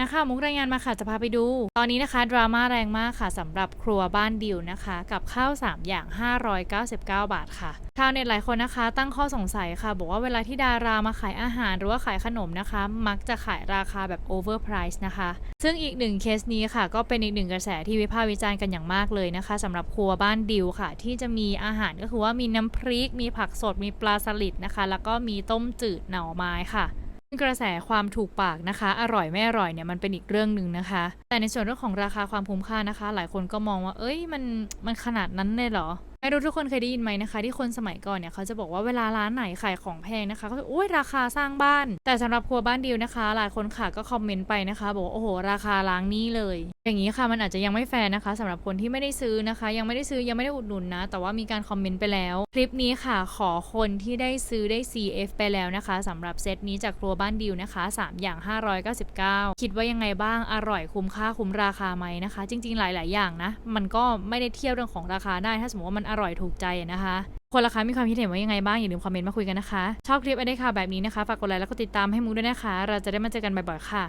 นะคะมุกรายงานมาค่ะจะพาไปดู ตอนนี้นะคะดราม่าแรงมากค่ะสำหรับครัวบ้านดิวนะคะ กับข้าว 3 อย่าง 599 บาทค่ะชาวเน็ตหลายคนนะคะ ตั้งข้อสงสัยค่ะ บอกว่าเวลาที่ดารามาขายอาหารหรือว่าขายขนมนะคะ มักจะขายราคาแบบ overprice นะคะ ซึ่งอีกหนึ่งเคสนี้ค่ะ ก็เป็นอีกหนึ่งกระแสที่วิพากษ์วิจารณ์กันอย่างมากเลยนะคะสำหรับครัวบ้านดิวค่ะ ที่จะมีอาหารก็คือว่ามีน้ำพริก มีผักสดมีปลาสลิดนะคะ แล้วก็มีต้มจืดหน่อไม้ค่ะ กระแสความถูกปากนะคะ อร่อยไม่อร่อยเนี่ยมันเป็นอีกเรื่องหนึ่งนะคะ แต่ในส่วนเรื่องของราคาความคุ้มค่านะคะ หลายคนก็มองว่า เอ้ยมันมันขนาดนั้นเลยเหรอ ไม่รู้ทุกคนเคยได้ยินไหมนะคะ ที่คนสมัยก่อนเนี่ยเขาจะบอกว่าเวลาร้านไหนขายของแพงนะคะก็จะโอ้ยราคาสร้างบ้าน แต่สำหรับครัวบ้านดิวนะคะ หลายคนค่ะก็คอมเมนต์ไปนะคะบอกโอ้โห ราคาล้างนี้เลย อย่างนี้ค่ะมันอาจจะยังไม่แฟร์นะคะสำหรับคนที่ไม่ได้ซื้อนะคะ ยังไม่ได้ซื้อยังไม่ได้อุดหนุนนะ แต่ว่ามีการคอมเมนต์ไปแล้ว คลิปนี้ค่ะขอคนที่ได้ซื้อได้ CF ไปแล้วนะคะสำหรับเซตนี้จากครัวบ้านดิวนะคะ 3 อย่าง 599 คิดว่ายังไงบ้างอร่อยคุ้มค่าคุ้มราคาไหมนะคะ จริง ๆ หลาย ๆ อย่างนะมันก็ไม่ได้เทียบเรื่องของราคาได้ถ้าสมมติว่ามันร่อยถูกใจนะคะคนละคะมีความคิดเห็นว่ายังไงบ้างอย่าลืมคอมเมนต์มาคุยกันนะคะ ชอบคลิปไอเดียข่าวแบบนี้นะคะ ฝากกดไลค์แล้วก็ติดตามให้มูด้วยนะคะ เราจะได้มาเจอกันบ่อยๆค่ะ